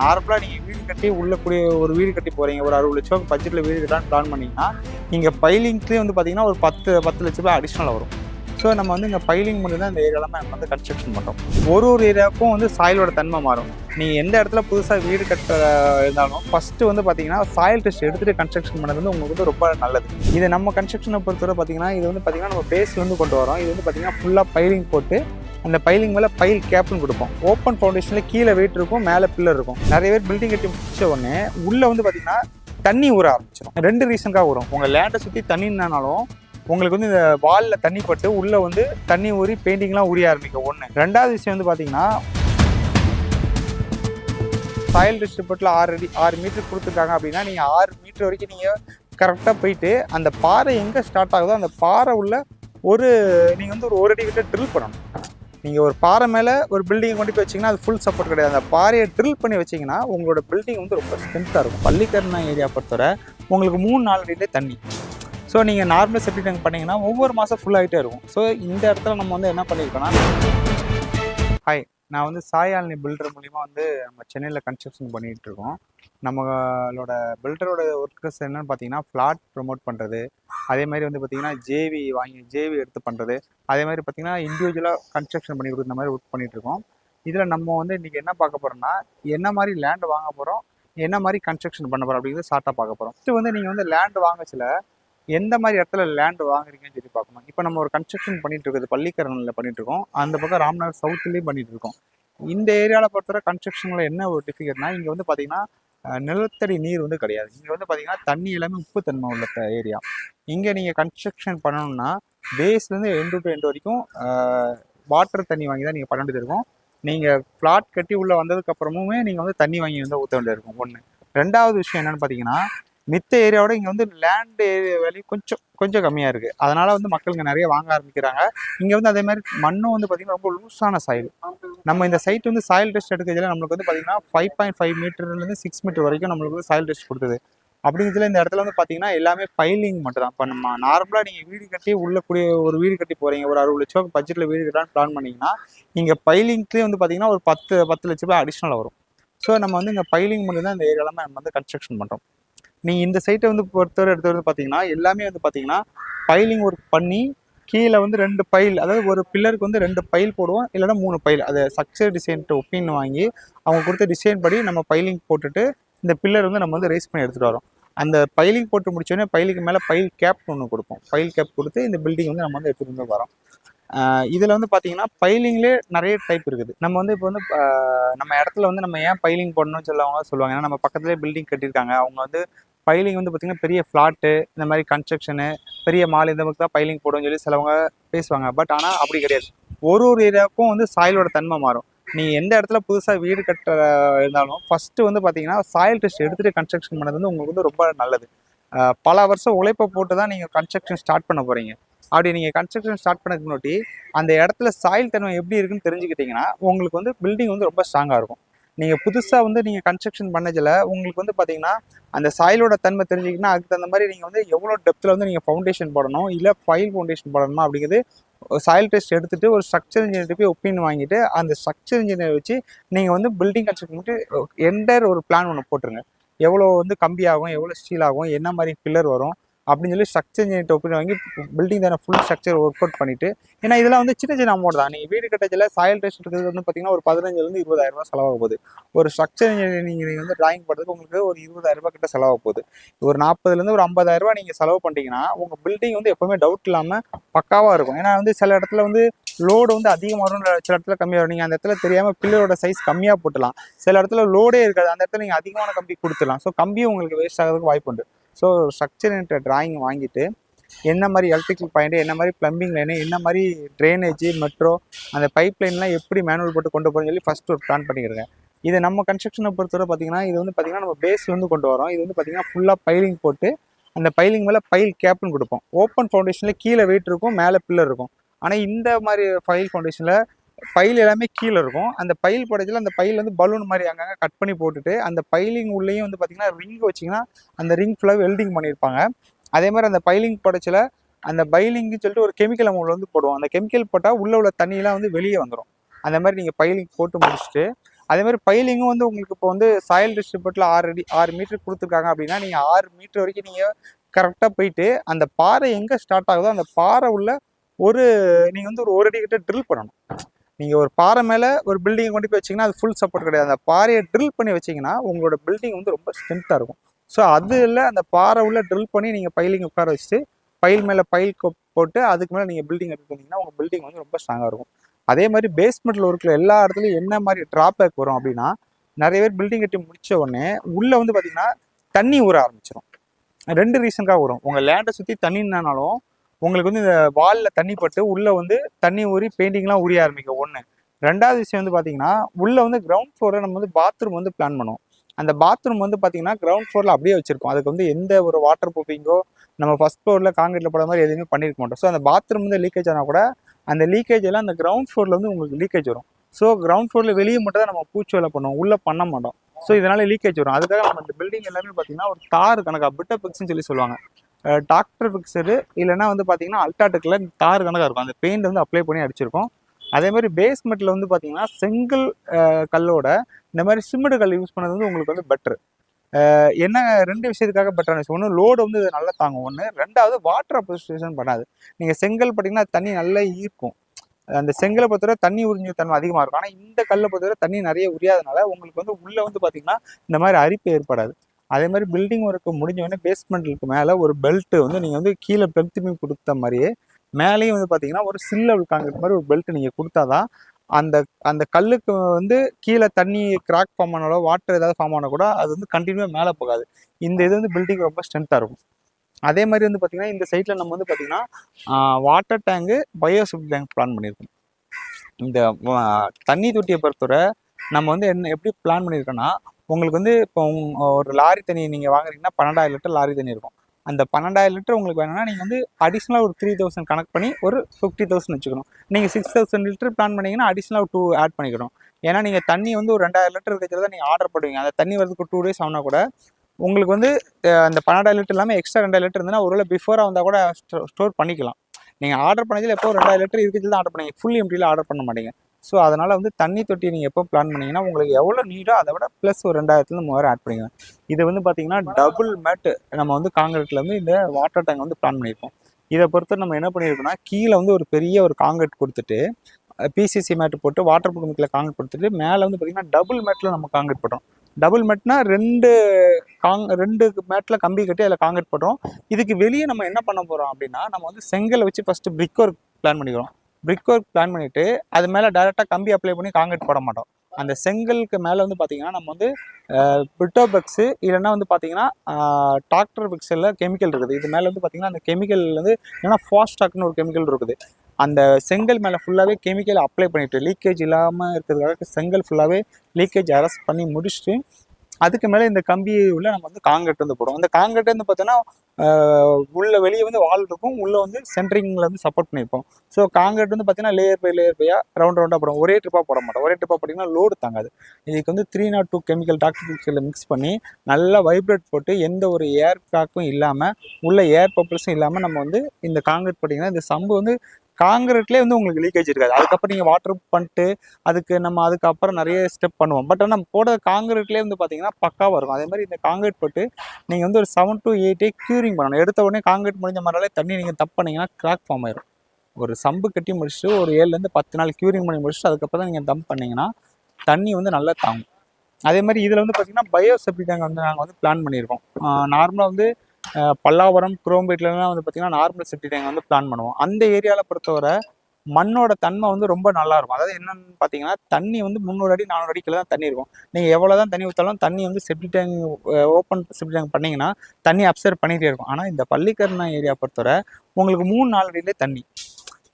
நார்மலாக நீங்கள் வீடு கட்டி உள்ள கூடிய ஒரு வீடு கட்டி போகிறீங்க ஒரு அறுபது லட்சம் பட்ஜெட்டில் வீடு கட்டான்னு பிளான் பண்ணிங்கன்னா இங்கே பைலிங்க்லேயே வந்து பார்த்தீங்கன்னா ஒரு பத்து பத்து லட்ச ரூபாய் அடிஷ்னலாக வரும். ஸோ நம்ம வந்து இங்கே பைலிங் மட்டும் தான் இந்த ஏரியாவில் நம்ம வந்து கன்ஸ்ட்ரக்ஷன் பண்ணுறோம் ஒரு ஒரு ஏரியாவுக்கும் வந்து சாயிலோட தன்மை மாறும். நீங்கள் எந்த இடத்துல புதுசாக வீடு கட்ட இருந்தாலும் ஃபஸ்ட்டு வந்து பார்த்தீங்கன்னா சாயில் டெஸ்ட் எடுத்துகிட்டு கன்ஸ்ட்ரக்ஷன் பண்ணது வந்து உங்களுக்கு வந்து ரொம்ப நல்லது. இது நம்ம கன்ஸ்ட்ரக்ஷனை பொறுத்தவரை பார்த்தீங்கன்னா இது வந்து பார்த்தீங்கன்னா நம்ம பேஸ்லேருந்து கொண்டு வரோம். இது வந்து பார்த்தீங்கன்னா ஃபுல்லாக பைலிங் போட்டு அந்த பைலிங் மேலே பைல் கேப்னு கொடுப்போம். ஓப்பன் ஃபவுண்டேஷனில் கீழே வெயிட் இருக்கும் மேலே பில்லர் இருக்கும். நிறைய பேர் பில்டிங் கட்டி முடிச்ச உடனே உள்ளே வந்து பார்த்தீங்கன்னா தண்ணி ஊற ஆரம்பிச்சிடும் ரெண்டு ரீசனுக்காக வரும் உங்கள் லேண்டை சுற்றி தண்ணின்னாலும் உங்களுக்கு வந்து இந்த வாலில் தண்ணி பட்டு உள்ளே வந்து தண்ணி ஊறி பெயிண்டிங்லாம் உரிய ஆரம்பிக்கும். ஒன்று ரெண்டாவது விஷயம் வந்து பார்த்தீங்கன்னா சாயல் டிஸ்ட்ரிபியூட்டில் ஆறு அடி ஆறு மீட்டர் கொடுத்துருக்காங்க அப்படின்னா நீங்கள் ஆறு மீட்டர் வரைக்கும் நீங்கள் கரெக்டாக போயிட்டு அந்த பாறை எங்கே ஸ்டார்ட் ஆகுதோ அந்த பாறை உள்ள ஒரு நீங்கள் வந்து ஒரு ஒரு அடி கிட்ட ட்ரில் பண்ணணும். நீங்கள் ஒரு பாறை மேலே ஒரு பில்டிங் கொண்டு போய் வச்சிங்கன்னா அது ஃபுல் சப்போர்ட் கிடையாது. அந்த பாறையை ட்ரில் பண்ணி வச்சிங்கன்னா உங்களோட பில்டிங் வந்து ரொம்ப ஸ்ட்ரென்த்தாக இருக்கும். பள்ளிக்கரணா ஏரியா பொறுத்தவரை உங்களுக்கு மூணு நாலு அடியிலே தண்ணி. ஸோ நீங்கள் நார்மல் செப்டிக் டேங்க் பண்ணிங்கன்னா ஒவ்வொரு மாதம் ஃபுல் ஆகிட்டே இருக்கும். ஸோ இந்த இடத்துல நம்ம வந்து என்ன பண்ணியிருக்கோன்னா ஹாய் நான் வந்து சாயாலினி பில்டர் மூலிமா வந்து நம்ம சென்னையில் கன்ஸ்ட்ரக்ஷன் பண்ணிகிட்டு இருக்கோம். நம்மளோட பில்டரோட ஒர்க்கர்ஸ் என்னென்னு பார்த்தீங்கன்னா ஃப்ளாட் ப்ரொமோட் பண்ணுறது அதே மாதிரி வந்து பார்த்தீங்கன்னா ஜேவி வாங்கி ஜேவி எடுத்து பண்ணுறது அதே மாதிரி பார்த்தீங்கன்னா இண்டிவிஜுவலாக கன்ஸ்ட்ரக்ஷன் பண்ணி கொடுக்குற மாதிரி ஒர்க் பண்ணிகிட்ருக்கோம் இருக்கோம். இதில் நம்ம வந்து இன்றைக்கி என்ன பார்க்க போகிறோம்னா என்ன மாதிரி லேண்ட் வாங்க போகிறோம் என்ன மாதிரி கன்ஸ்ட்ரக்ஷன் பண்ண போகிறோம் அப்படிங்கிறது ஷார்ட்டாக பார்க்க போகிறோம் ஃபஸ்ட்டு வந்து நீங்கள் வந்து லேண்ட் வாங்கச்சில எந்த மாதிரி இடத்துல லேண்ட் வாங்குறீங்கன்னு சொல்லி பார்க்கணும். இப்போ நம்ம ஒரு கன்ஸ்ட்ரக்ஷன் பண்ணிட்டு இருக்குது பள்ளிக்கரணில் பண்ணிட்டு இருக்கோம் அந்த பக்கம் ராம்நகர் சவுத்துலேயும் பண்ணிட்டு இருக்கோம் இந்த ஏரியாவில் பொறுத்தவரை கன்ஸ்ட்ரக்ஷனில் என்ன ஒரு டிஃபிகல்ட்னா இங்கே வந்து பார்த்தீங்கன்னா நிலத்தடி நீர் வந்து கிடையாது. இங்கே வந்து பார்த்தீங்கன்னா தண்ணி எல்லாமே உப்பு தன்மை உள்ள ஏரியா இங்கே நீங்கள் கன்ஸ்ட்ரக்ஷன் பண்ணணும்னா பேஸ்லேருந்து எண்டு டு எண்டு வரைக்கும் வாட்டர் தண்ணி வாங்கி தான் நீங்கள் பண்ண வேண்டியது இருக்கும். நீங்கள் ஃப்ளாட் கட்டி உள்ளே வந்ததுக்கப்புறமுமே நீங்கள் வந்து தண்ணி வாங்கி வந்து ஊற்ற வேண்டியது இருக்கும். ஒன்று ரெண்டாவது விஷயம் என்னென்னு பார்த்தீங்கன்னா மித்த ஏரியாவோட இங்கே வந்து லேண்டு ஏரியா வேல்யூ கொஞ்சம் கொஞ்சம் கம்மியாக இருக்குது அதனால் வந்து மக்கள் இங்கே நிறைய வாங்க ஆரம்பிக்கிறாங்க. இங்கே வந்து அதே மாதிரி மண்ணும் வந்து பார்த்திங்கன்னா ரொம்ப லூஸான சாயில் நம்ம இந்த சைட் வந்து சாயில் டெஸ்ட் எடுக்கிறதுல நம்மளுக்கு வந்து பார்த்திங்கன்னா ஃபைவ் பாயிண்ட் ஃபைவ் மீட்டர்லேருந்து சிக்ஸ் மீட்டர் வரைக்கும் நம்மளுக்கு வந்து சாயில் டெஸ்ட் கொடுத்தது அப்படிங்கிறதுல இந்த இடத்துல வந்து பார்த்தீங்கன்னா எல்லாமே பைலிங் மட்டும் தான் இப்போ நம்ம நார்மலாக நீங்கள் வீடு கட்டி உள்ள கூடிய ஒரு வீடு கட்டி போகிறீங்க ஒரு அறுபது லட்சம் பட்ஜெட்டில் வீடு கட்டான்னு பிளான் பண்ணிங்கன்னா இங்கே பைலிங்க்லேயே வந்து பார்த்தீங்கன்னா ஒரு பத்து பத்து லட்ச ரூபாய் அடிஷ்னலாக வரும். ஸோ நம்ம வந்து இங்கே பைலிங் மட்டும் தான் இந்த ஏரியாவில் நம்ம வந்து கன்ஸ்ட்ரக்ஷன் பண்ணுறோம் நீங்கள் இந்த சைட்டை வந்து பொறுத்தவரை எடுத்து வந்து பார்த்தீங்கன்னா எல்லாமே வந்து பார்த்தீங்கன்னா பைலிங் ஒர்க் பண்ணி கீழே வந்து ரெண்டு பைல் அதாவது ஒரு பில்லருக்கு வந்து ரெண்டு பைல் போடுவோம் இல்லைன்னா மூணு பைல் அதை ஸ்ட்ரக்சர் டிசைன்ட்டு ஒப்பீன் வாங்கி அவங்க கொடுத்த டிசைன் படி நம்ம பைலிங் போட்டுட்டு இந்த பில்லர் வந்து நம்ம வந்து ரைஸ் பண்ணி எடுத்துகிட்டு வரோம். அந்த பைலிங் போட்டு முடிச்சோடனே பைலுக்கு மேலே பைல் கேப் ஒன்று கொடுப்போம். பைல் கேப் கொடுத்து இந்த பில்டிங் வந்து நம்ம வந்து எடுத்துகிட்டு வந்து வரோம். இதில் வந்து பார்த்தீங்கன்னா பைலிங்லேயே நிறைய டைப் இருக்குது. நம்ம வந்து இப்போ வந்து நம்ம இடத்துல வந்து நம்ம ஏன் பைலிங் போடணும்னு சொல்லவங்க சொல்லுவாங்க. ஏன்னா நம்ம பக்கத்துலேயே பில்டிங் கட்டியிருக்காங்க. அவங்க வந்து பைலிங் வந்து பார்த்திங்கன்னா பெரிய ஃப்ளாட்டு இந்த மாதிரி கன்ஸ்ட்ரக்ஷனு பெரிய மால் இந்த மாதிரி தான் பைலிங் போடுன்னு சொல்லி சிலவங்க பேசுவாங்க. பட் ஆனால் அப்படி கிடையாது. ஒரு ஒரு ஏரியாவுக்கும் வந்து சாயிலோட தன்மை மாறும். நீங்கள் எந்த இடத்துல புதுசாக வீடு கட்டுற இருந்தாலும் ஃபஸ்ட்டு வந்து பார்த்தீங்கன்னா சாயில் டெஸ்ட் எடுத்துகிட்டு கன்ஸ்ட்ரக்ஷன் பண்ணது வந்து உங்களுக்கு வந்து ரொம்ப நல்லது. பல வருஷம் உழைப்பை போட்டு தான் நீங்கள் கன்ஸ்ட்ரக்ஷன் ஸ்டார்ட் பண்ண போகிறீங்க அப்படி நீங்கள் கன்ஸ்ட்ரக்ஷன் ஸ்டார்ட் பண்ணதுக்கு முன்னாடி அந்த இடத்துல சாயில் தன்மை எப்படி இருக்குன்னு தெரிஞ்சுக்கிட்டிங்கன்னா உங்களுக்கு வந்து பில்டிங் வந்து ரொம்ப ஸ்ட்ராங்காக இருக்கும். நீங்கள் புதுசாக வந்து நீங்கள் கன்ஸ்ட்ரக்ஷன் பண்ணதில் உங்களுக்கு வந்து பார்த்தீங்கன்னா அந்த சாயிலோட தன்மை தெரிஞ்சிக்கனா அதுக்கு தகுந்த மாதிரி நீங்கள் வந்து எவ்வளோ டெப்த்தில் வந்து நீங்கள் ஃபவுண்டேஷன் போடணும் இல்லை ஃபைல் ஃபவுண்டேஷன் போடணுமா அப்படிங்கிறது சாயில் டெஸ்ட் எடுத்துட்டு ஒரு ஸ்ட்ரக்சர் இன்ஜினியர் போய் ஒப்பீன் வாங்கிட்டு அந்த ஸ்ட்ரக்சர் இன்ஜினியர் வச்சு நீங்கள் வந்து பில்டிங் கன்ஸ்ட்ரக்ஷன் பண்ணிட்டு என்டர் ஒரு பிளான் ஒன்று போட்டுருங்க. எவ்வளோ வந்து கம்பி ஆகும் எவ்வளோ ஸ்டீல் ஆகும் என்ன மாதிரி பில்லர் வரும் அப்படின்னு சொல்லி ஸ்ட்ரக்சர் இன்ஜினியர் ஒப்பீன் வாங்கி பில்டிங் தானே ஃபுல் ஸ்ட்ரக்சர் ஒர்க் அவுட் பண்ணிட்டு. ஏன்னா இதெல்லாம் வந்து சின்ன சின்ன அமௌண்ட் தான். நீங்கள் வீடு கட்டச்சில் சாயல் டெஸ்ட் இருக்கிறது வந்து பார்த்தீங்கன்னா ஒரு பதினஞ்சுலேருந்து இருபதாயிரம் ரூபா செலவாக போகுது. ஒரு ஸ்ட்ரக்சர் இன்ஜினியரிங் நீங்கள் வந்து டிராயிங் பண்ணுறதுக்கு உங்களுக்கு ஒரு இருபதாயிரம் ரூபா கிட்ட செலவாக போகுது. ஒரு நாற்பதுலேருந்து ஒரு ஐம்பதாயிரம் ரூபா நீங்கள் செலவு பண்ணிட்டீங்கன்னா உங்கள் பில்டிங் வந்து எப்போவுமே டவுட் இல்லாமல் பக்காவாக இருக்கும். ஏன்னா வந்து சில இடத்துல வந்து லோடு வந்து அதிகமாக வரும் சில இடத்துல கம்மியாக வரும். நீங்கள் அந்த இடத்துல தெரியாமல் பில்லரோட சைஸ் கம்மியாக போட்டலாம். சில இடத்துல லோடே இருக்காது. அந்த இடத்துல நீங்கள் அதிகமான கம்பி கொடுத்துடலாம். ஸோ கம்பியும் உங்களுக்கு வேஸ்ட் ஆகிறதுக்கு வாய்ப்பு உண்டு ஸோ ஸ்ட்ரக்சர் டிராயிங் வாங்கிட்டு என்ன மாதிரி எலக்ட்ரிக்கல் பாயிண்ட் என்ன மாதிரி பிளம்பிங் லைனு என்ன மாதிரி ட்ரைனேஜ் மெட்ரோ அந்த பைப் லைன்லாம் எப்படி மேனுவல் போட்டு கொண்டு போகிறேன்னு சொல்லி ஃபஸ்ட் ஒரு பிளான் பண்ணிக்கிறேங்க இது நம்ம கன்ஸ்ட்ரக்ஷனை பொறுத்தவரை பார்த்தீங்கன்னா இது வந்து பார்த்திங்கன்னா நம்ம பேஸ்லேருந்து கொண்டு வரோம். இது வந்து பார்த்தீங்கன்னா ஃபுல்லாக பைலிங் போட்டு அந்த பைலிங் மேலே பைல் கேப்னு கொடுப்போம். ஓப்பன் ஃபவுண்டேஷனில் கீழே வெயிட் இருக்கும் மேலே பில்லர் இருக்கும். ஆனால் இந்த மாதிரி ஃபைல் ஃபவுண்டேஷனில் பைல் எல்லாமே கீழே இருக்கும். அந்த பைல் போடச்சில் அந்த பைல் வந்து பலூன் மாதிரி அங்கங்கே கட் பண்ணி போட்டுட்டு அந்த பைலிங் உள்ளேயும் வந்து பார்த்தீங்கன்னா ரிங் வச்சிங்கன்னா அந்த ரிங் ஃபுல்லாக வெல்டிங் பண்ணியிருப்பாங்க. அதே மாதிரி அந்த பைலிங் போடச்சில் அந்த பைலிங்னு சொல்லிட்டு ஒரு கெமிக்கல் அமௌண்ட் வந்து போடுவோம். அந்த கெமிக்கல் போட்டால் உள்ள உள்ள தண்ணியெலாம் வந்து வெளியே வந்துடும் அந்த மாதிரி நீங்கள் பைலிங் போட்டு முடிச்சுட்டு அதே மாதிரி பைலிங்கும் வந்து உங்களுக்கு இப்போ வந்து சாயல் டிஸ்ட்ரிபியூட்டில் ஆறு அடி ஆறு மீட்டர் கொடுத்துருக்காங்க அப்படின்னா நீங்கள் ஆறு மீட்டர் வரைக்கும் நீங்கள் கரெக்டாக போயிட்டு அந்த பாறை எங்கே ஸ்டார்ட் ஆகுதோ அந்த பாறை உள்ள ஒரு நீங்கள் வந்து ஒரு ஒரு அடி கிட்ட ட்ரில் பண்ணணும். நீங்கள் ஒரு பாறை மேலே ஒரு பில்டிங்கை கொண்டு போய் வச்சிங்கன்னா அது ஃபுல் சப்போர்ட் கிடையாது. அந்த பாறையை ட்ரில் பண்ணி வச்சிங்கன்னா உங்களோட பில்டிங் வந்து ரொம்ப ஸ்ட்ரென்த்தாக இருக்கும். ஸோ அதில் அந்த பாறை உள்ள ட்ரில் பண்ணி நீங்கள் பைலிங் உட்கார வச்சுட்டு பைல் மேலே பைல் போட்டு அதுக்கு மேலே நீங்கள் பில்டிங் எடுத்துட்டீங்கன்னா உங்கள் பில்டிங் வந்து ரொம்ப ஸ்ட்ராங்காக இருக்கும். அதே மாதிரி பேஸ்மெண்ட்டில் இருக்கிற எல்லா இடத்துலையும் என்ன மாதிரி ட்ராபேக் வரும் அப்படின்னா நிறைய பேர் பில்டிங் கட்டி முடிச்ச உடனே உள்ளே வந்து பார்த்தீங்கன்னா தண்ணி ஊற ஆரம்பிச்சிடும் ரெண்டு ரீசனுக்காக வரும். உங்கள் லேண்டை சுற்றி தண்ணினாலும் உங்களுக்கு வந்து இந்த வாலில் தண்ணி பட்டு உள்ளே வந்து தண்ணி ஊறி பெயிண்டிங்லாம் உரிய ஆரம்பிக்கும். ஒன்று ரெண்டாவது விஷயம் வந்து பார்த்தீங்கன்னா உள்ளே வந்து கிரவுண்ட் ஃப்ளோரில் நம்ம வந்து பாத்ரூம் வந்து பிளான் பண்ணுவோம் அந்த பாத்ரூம் வந்து பார்த்தீங்கன்னா கிரவுண்ட் ஃப்ளோரில் அப்படியே வச்சிருக்கோம். அதுக்கு வந்து எந்த ஒரு வாட்டர் ப்ரூஃபிங்கோ நம்ம ஃபஸ்ட் ஃப்ளோரில் காங்கிரீட்டில் போட மாதிரி எதுவுமே பண்ணியிருக்க மாட்டோம். ஸோ அந்த பாத்ரூம் வந்து லீக்கேஜ் ஆனால் கூட அந்த லீக்கேஜ் எல்லாம் அந்த கிரவுண்ட் ஃப்ளோரில் வந்து உங்களுக்கு லீக்கேஜ் வரும். ஸோ கிரவுண்ட் ஃப்ளோரில் வெளியே மட்டும் தான் நம்ம பூச்சி வேலை பண்ணுவோம். உள்ளே பண்ண மாட்டோம். ஸோ இதனால லீக்கேஜ் வரும். அதுக்காக நம்ம இந்த பில்டிங் எல்லாமே பார்த்தீங்கன்னா ஒரு தார் கணக்காக பிட்ட பிக்ஸ்னு சொல்லி சொல்லுவாங்க. டாக்டர் ஃபிக்ஸடு இல்லைன்னா வந்து பார்த்தீங்கன்னா அல்டாட்டுக்கில் தார் கணக்காக இருக்கும். அந்த பெயிண்ட் வந்து அப்ளை பண்ணி அடிச்சிருக்கோம். அதே மாதிரி பேஸ்மெண்ட்டில் வந்து பார்த்தீங்கன்னா செங்கல் கல்லோட இந்த மாதிரி சிமெண்ட் கல் யூஸ் பண்ணது வந்து உங்களுக்கு வந்து பெட்ரு என்ன ரெண்டு விஷயத்துக்காக பெட்டரான விஷயம் ஒன்று லோடு வந்து இது நல்லா தாங்கும். ஒன்று ரெண்டாவது வாட்டர் அப்ரிசியேஷன் பண்ணாது. நீங்கள் செங்கல் பார்த்தீங்கன்னா தண்ணி நல்லா ஈர்க்கும். அந்த செங்கலை பொறுத்தவரை தண்ணி உறிஞ்சு தன்மை அதிகமாக இருக்கும். ஆனால் இந்த கல்லை பொறுத்தவரை தண்ணி நிறைய உரியாதனால உங்களுக்கு வந்து உள்ளே வந்து பார்த்தீங்கன்னா இந்த மாதிரி அரிப்பு ஏற்படாது. அதே மாதிரி பில்டிங் ஒர்க்கு முடிஞ்ச உடனே பேஸ்மெண்ட்டுக்கு மேலே ஒரு பெல்ட் வந்து நீங்கள் வந்து கீழே பெல்ட்டுமே கொடுத்த மாதிரியே மேலேயும் வந்து பார்த்தீங்கன்னா ஒரு சில்லவல் காங்கிரீட் மாதிரி ஒரு பெல்ட் நீங்கள் கொடுத்தாதான் அந்த அந்த கல்லுக்கு வந்து கீழே தண்ணி கிராக் ஃபார்ம் ஆனாலோ வாட்டர் ஏதாவது ஃபார்ம் ஆனால் கூட அது வந்து கண்டினியூவாக மேலே போகாது. இந்த இது வந்து பில்டிங் ரொம்ப ஸ்ட்ரென்த்தாக இருக்கும். அதே மாதிரி வந்து பார்த்தீங்கன்னா இந்த சைட்டில் நம்ம வந்து பார்த்தீங்கன்னா வாட்டர் டேங்கு பயோசிப் டேங்க் பிளான் பண்ணியிருக்கோம் இந்த தண்ணி தொட்டியை பொறுத்தவரை நம்ம வந்து என்ன எப்படி பிளான் பண்ணியிருக்கோன்னா உங்களுக்கு வந்து இப்போ உங் ஒரு லாரி தண்ணி நீங்கள் வாங்குறீங்கன்னா பன்னெண்டாயிரம் லிட்டர் லாரி தண்ணி இருக்கும். அந்த பன்னெண்டாயிரம் லிட்டர் உங்களுக்கு வேணும்னா நீங்கள் வந்து அடிஷ்னலாக ஒரு த்ரீ தௌசண்ட் கனெக்ட் பண்ணி ஒரு ஃபிஃப்டி தௌசண்ட் வச்சுக்கணும். நீங்கள் சிக்ஸ் தௌசண்ட் லிட்டர் பிளான் பண்ணிங்கன்னா அடிஷ்னலாக டூ ஆட் பண்ணிக்கணும். ஏன்னா நீங்கள் தண்ணி வந்து ஒரு ரெண்டாயிரம் லிட்டர் இருக்கிறத நீங்கள் ஆர்டர் பண்ணுவீங்க அந்த தண்ணி வரதுக்கு டூ டேஸ் ஆனால் கூட உங்களுக்கு வந்து அந்த பன்னெண்டாயிரம் லிட்டர் இல்லாமல் எக்ஸ்ட்ரா ரெண்டாயிரம் லிட்டர் இருந்ததுன்னா ஒருவேளை பிஃபோராக வந்தால் கூட ஸ்டோர் பண்ணிக்கலாம். நீங்கள் ஆர்டர் பண்ணதில் எப்போ ரெண்டாயிரம் லிட்டர் இருக்கிறது தான் ஆர்டர் பண்ணீங்க ஃபுல் எம்டியில் ஆர்டர் பண்ண மாட்டீங்க. ஸோ அதனால் வந்து தண்ணி தொட்டி நீங்கள் எப்போ பிளான் பண்ணீங்கன்னா உங்களுக்கு எவ்வளோ நீடோ அதை விட ப்ளஸ் ஒரு ரெண்டாயிரத்துலேருந்து மூவாயிரம் ஆட் பண்ணிக்கலாம் இது வந்து பார்த்தீங்கன்னா டபுள் மேட்டு நம்ம வந்து காங்கிரீட்டில் வந்து இந்த வாட்டர் டேங்க் வந்து பிளான் பண்ணியிருக்கோம் இதை பொறுத்து நம்ம என்ன பண்ணியிருக்கோம்னா கீழே வந்து ஒரு பெரிய ஒரு காங்கிரீட் கொடுத்துட்டு பிசிசி மேட் போட்டு வாட்டர் ப்ரூஃபிங்கில் காங்கிரீட் கொடுத்துட்டு மேலே வந்து பார்த்தீங்கன்னா டபுள் மேட்டில் நம்ம காங்கிரீட் போட்டோம் டபுள் மேட்னா ரெண்டு காங் ரெண்டு மேட்டில் கம்பி கட்டி அதில் காங்கிரீட் போடுறோம். இதுக்கு வெளியே நம்ம என்ன பண்ண போகிறோம் அப்படின்னா நம்ம வந்து செங்கலை வச்சு ஃபஸ்ட்டு பிரிக் ஒர்க் பிளான் பண்ணிக்கிறோம். பிரிக் ஒர்க் பிளான் பண்ணிவிட்டு அது மேலே டேரெக்டாக கம்பி அப்ளை பண்ணி காங்கிரீட் போட மாட்டோம். அந்த செங்கலுக்கு மேலே வந்து பார்த்தீங்கன்னா நம்ம வந்து பிட்டோபெக்ஸு இல்லைன்னா வந்து பார்த்தீங்கன்னா டாக்டர் பிக்ஸில் கெமிக்கல் இருக்குது. இது மேலே வந்து பார்த்தீங்கன்னா அந்த கெமிக்கல் வந்து ஏன்னா ஃபாஸ்டாக்னு ஒரு கெமிக்கல் இருக்குது. அந்த செங்கல் மேலே ஃபுல்லாகவே கெமிக்கல் அப்ளை பண்ணிவிட்டு லீக்கேஜ் இல்லாமல் இருக்கிறதுக்காக செங்கல் ஃபுல்லாகவே லீக்கேஜ் அரெஸ்ட் பண்ணி முடிச்சுட்டு அதுக்கு மேலே இந்த கம்பி உள்ள நம்ம வந்து காங்கிரீட் வந்து போடுவோம். அந்த காங்கிரீட் வந்து பார்த்தோன்னா உள்ள வெளியே வந்து வால் இருக்கும். உள்ள வந்து சென்ட்ரிங்கில் வந்து சப்போர்ட் பண்ணியிருப்போம் ஸோ காங்கிரீட் வந்து பார்த்தீங்கன்னா லேயர் பை லேயர் பையாக ரவுண்ட் ரவுண்டாக போடும் ஒரே ட்ரிப்பாக போட மாட்டோம். ஒரே ட்ரிப்பாக போட்டிங்கன்னா லோடு தாங்காது. இதுக்கு வந்து three not two chemical doctor mix பண்ணி நல்லா வைப்ரேட் போட்டு எந்த ஒரு ஏர் கிராக்கும் இல்லாமல் உள்ள ஏர் பப்பிள்ஸும் இல்லாமல் நம்ம வந்து இந்த காங்கிரீட் போட்டிங்கன்னா இந்த சம்பு வந்து காங்கிரீட்லேயே வந்து உங்களுக்கு லீக்கேஜ் இருக்காது. அதுக்கப்புறம் நீங்கள் வாட்டர் பண்ணிட்டு அதுக்கு நம்ம அதுக்கப்புறம் நிறைய ஸ்டெப் பண்ணுவோம். பட் ஆனால் நம்ம போட காங்கிரீட்லேயே வந்து பார்த்தீங்கன்னா பக்காவாக இருக்கும் அதே மாதிரி இந்த காங்கிரீட் போட்டு நீங்கள் வந்து ஒரு seven to eight day curing பண்ணணும். எடுத்த உடனே காங்கிரீட் முடிஞ்ச மாதிரிலே தண்ணி நீங்கள் தப்பு பண்ணீங்கன்னா கிராக் ஃபார்ம் ஆயிடும் ஒரு சம்பு கட்டி முடிச்சுட்டு ஒரு ஏழுலேருந்து பத்து நாள் க்யூரிங் பண்ணி முடிச்சுட்டு அதுக்கப்புறம் தான் நீங்கள் தம் பண்ணீங்கன்னா தண்ணி வந்து நல்லா தாங்கும். அதே மாதிரி இதில் வந்து பார்த்தீங்கன்னா பயோ செப்டி டேங்க் வந்து நாங்கள் வந்து பிளான் பண்ணியிருக்கோம் நார்மலாக வந்து பல்லாவரம் குரோம்பேட்லலாம் வந்து பார்த்தீங்கன்னா நார்மல் செப்டி டேங்க் வந்து பிளான் பண்ணுவோம். அந்த ஏரியாவில் பொறுத்தவரை மண்ணோட தன்மை வந்து ரொம்ப நல்லா இருக்கும். அதாவது என்னன்னு பார்த்தீங்கன்னா தண்ணி வந்து முந்நூறு அடி நானூறு அடிக்குள்ள தான் தண்ணி இருக்கும். நீங்கள் எவ்வளோ தான் தண்ணி ஊற்றாலும் தண்ணி வந்து septic tank open septic tank பண்ணீங்கன்னா தண்ணி அப்சர்வ் பண்ணிகிட்டே இருக்கும். ஆனால் இந்த பள்ளிக்கரணை ஏரியா பொறுத்தவரை உங்களுக்கு மூணு நாலு அடியிலே தண்ணி.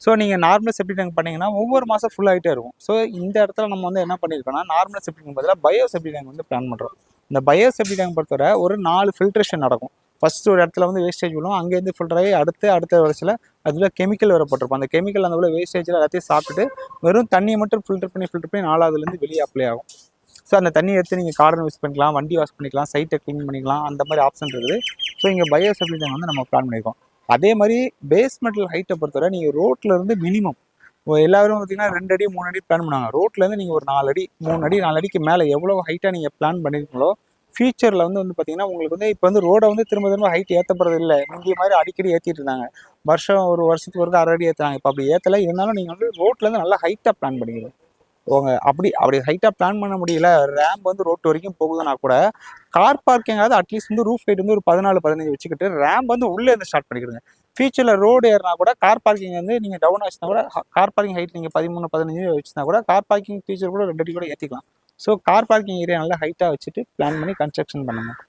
ஸோ நீங்கள் நார்மல் செப்டி டேங்க் பண்ணிங்கன்னா ஒவ்வொரு மாதம் ஃபுல்லாகிட்டே இருக்கும். ஸோ இந்த இடத்துல நம்ம வந்து என்ன பண்ணியிருக்கோம்னா நார்மல் செப்டி டேங்க் பதிலாக பயோ செப்டி டேங்க் வந்து பிளான் பண்ணுறோம் இந்த பயோ செப்டி டேங்க் பொறுத்தவரை ஒரு நாலு ஃபில்ட்ரேஷன் நடக்கும். ஃபஸ்ட்டு ஒரு இடத்துல வந்து வேஸ்டேஜ் விழும். அங்கேருந்து ஃபில்டர் ஆகி அடுத்து அடுத்த வருஷத்தில் அதில் கெமிக்கல் வரப்பட்டிருக்கும் அந்த கெமிக்கல் அந்த உள்ள வேஸ்டேஜில் எல்லாத்தையும் சாப்பிட்டுட்டு வெறும் தண்ணியை மட்டும் ஃபில்டர் பண்ணி ஃபில்டர் பண்ணி நாலாவதுலேருந்து வெளியே அப்ளை ஆகும். ஸோ அந்த தண்ணியை எடுத்து நீங்கள் கார்டன் யூஸ் பண்ணிக்கலாம் வண்டி வாஷ் பண்ணிக்கலாம் சைட்டை க்ளீன் பண்ணிக்கலாம் அந்த மாதிரி ஆப்ஷன் இருக்குது. ஸோ இங்கே பயோ செப்டி டேங்க் வந்து நம்ம பிளான் பண்ணியிருக்கோம் அதே மாதிரி பேஸ்மெண்டல் ஹைட்டை பொறுத்தவரை நீங்கள் ரோட்லேருந்து மினிமம் எல்லாரும் பார்த்தீங்கன்னா ரெண்டு அடி மூணு அடி பிளான் பண்ணுவாங்க. ரோட்லேருந்து நீங்கள் ஒரு நாலு அடி மூணு அடி நாலு அடிக்கு மேலே எவ்வளோ ஹைட்டாக நீங்கள் பிளான் பண்ணியிருக்கீங்களோ ஃபியூச்சரில் வந்து வந்து பார்த்தீங்கன்னா உங்களுக்கு வந்து இப்போ வந்து ரோடை வந்து திரும்ப திரும்ப ஹைட் ஏற்றப்படுறது இல்லை. முந்தைய மாதிரி அடிக்கடி ஏற்றிட்டு இருந்தாங்க. வருஷம் ஒரு வருஷத்துக்கு ஒரு அரை அடி ஏற்றுறாங்க இப்போ அப்படி ஏற்றலை இருந்தாலும் நீங்கள் வந்து ரோட்லேருந்து நல்லா ஹைட்டாக பிளான் பண்ணிக்கிறோம் உங்க அப்படி அப்படி ஹைட்டாக பிளான் பண்ண முடியல. ரேம்ப் வந்து ரோட் வரைக்கும் போகுதுன்னா கூட கார் பார்க்கிங்காவது அட்லீஸ்ட் வந்து ரூஃப் ஹைட் வந்து ஒரு பதினாலு பதினஞ்சு வச்சுக்கிட்டு ரேம்ப் வந்து உள்ளே இருந்து ஸ்டார்ட் பண்ணிக்கிறீங்க ஃபியூச்சரில் ரோடு ஏறினா கூட கார் பார்க்கிங் வந்து நீங்கள் டவுன் ஆச்சுன்னா கூட கார் பார்க்கிங் ஹைட் நீங்கள் பதிமூணு பதினஞ்சு வச்சுனா கூட கார் பார்க்கிங் ஃபியூச்சர் கூட ரெண்டு அடி கூட ஏற்றிக்கலாம் ஸோ கார் பார்க்கிங் ஏரியா நல்லா ஹைட்டாக வச்சுட்டு பிளான் பண்ணி கன்ஸ்ட்ரக்ஷன் பண்ணணும்.